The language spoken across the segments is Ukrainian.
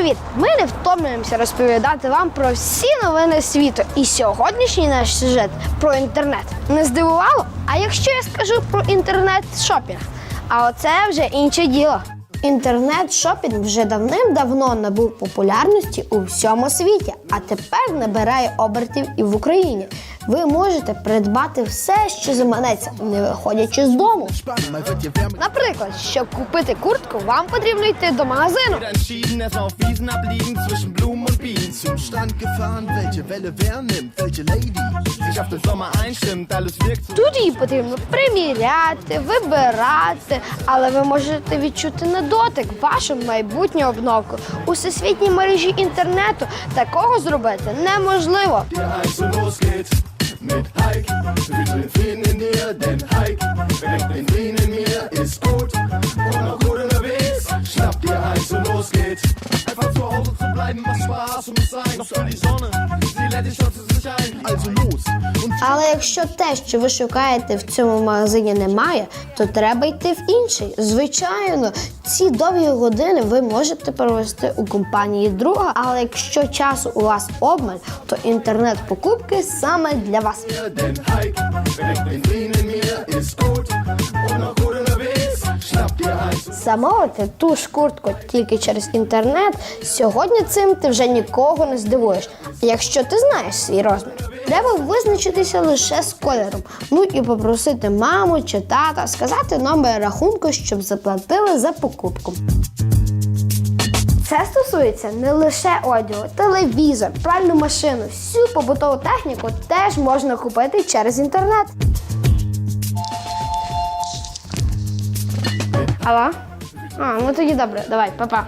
привіт! Ми не втомлюємося розповідати вам про всі новини світу. І сьогоднішній наш сюжет про інтернет. Не здивувало? А якщо я скажу про інтернет-шопінг? А оце вже інше діло. Інтернет-шопінг вже давним-давно набув популярності у всьому світі, а тепер набирає обертів і в Україні. Ви можете придбати все, що заманеться, не виходячи з дому. Наприклад, щоб купити куртку, вам потрібно йти до магазину. Тут її потрібно приміряти, вибирати, але ви можете відчути на дотик вашу майбутню обновку. У всесвітній мережі інтернету такого зробити неможливо. Mit Hike. Frieden in dir, denn Hike weckt den in mir, ist gut bleiben, macht Spaß und muss sein. Doch für die Sonne, sie lädt dich trotzdem sich ein. Also los Але якщо те, що ви шукаєте в цьому магазині, немає, то треба йти в інший. Звичайно, ці довгі години ви можете провести у компанії друга. Але якщо часу у вас обмаль, то інтернет-покупки саме для вас. Замовити ту ж куртку тільки через інтернет. Сьогодні цим ти вже нікого не здивуєш. Якщо ти знаєш свій розмір, треба визначитися лише з кольором. Ну і попросити маму чи тата сказати номер рахунку, щоб заплатили за покупку. Це стосується не лише одягу, телевізор, пральну машину, всю побутову техніку теж можна купити через інтернет. Алло? А, ну тоді добре, давай, папа.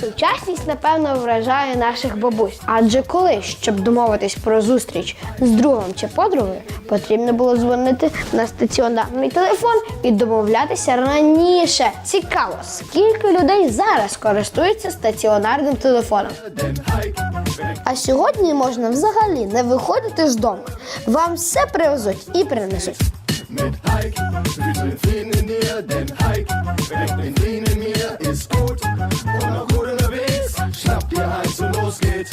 Сучасність, напевно, вражає наших бабусь. Адже коли, щоб домовитись про зустріч з другом чи подругою, потрібно було дзвонити на стаціонарний телефон і домовлятися раніше. Цікаво, скільки людей зараз користуються стаціонарним телефоном. А сьогодні можна взагалі не виходити з дому. Вам все привезуть і принесуть. Mit Hike. Fühlst den Frieden in dir, denn Hike weckt den Frieden in mir, ist gut und auch gut unterwegs. Schnapp dir heiß und. Los geht's.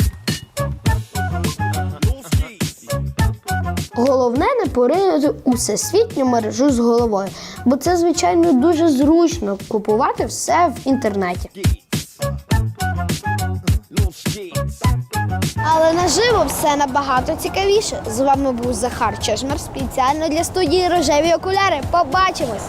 Головне не поринути у всесвітню мережу з головою, бо це, звичайно, дуже зручно купувати все в інтернеті. Але наживо все набагато цікавіше. З вами був Захар Чешмар спеціально для студії Рожеві окуляри. Побачимось!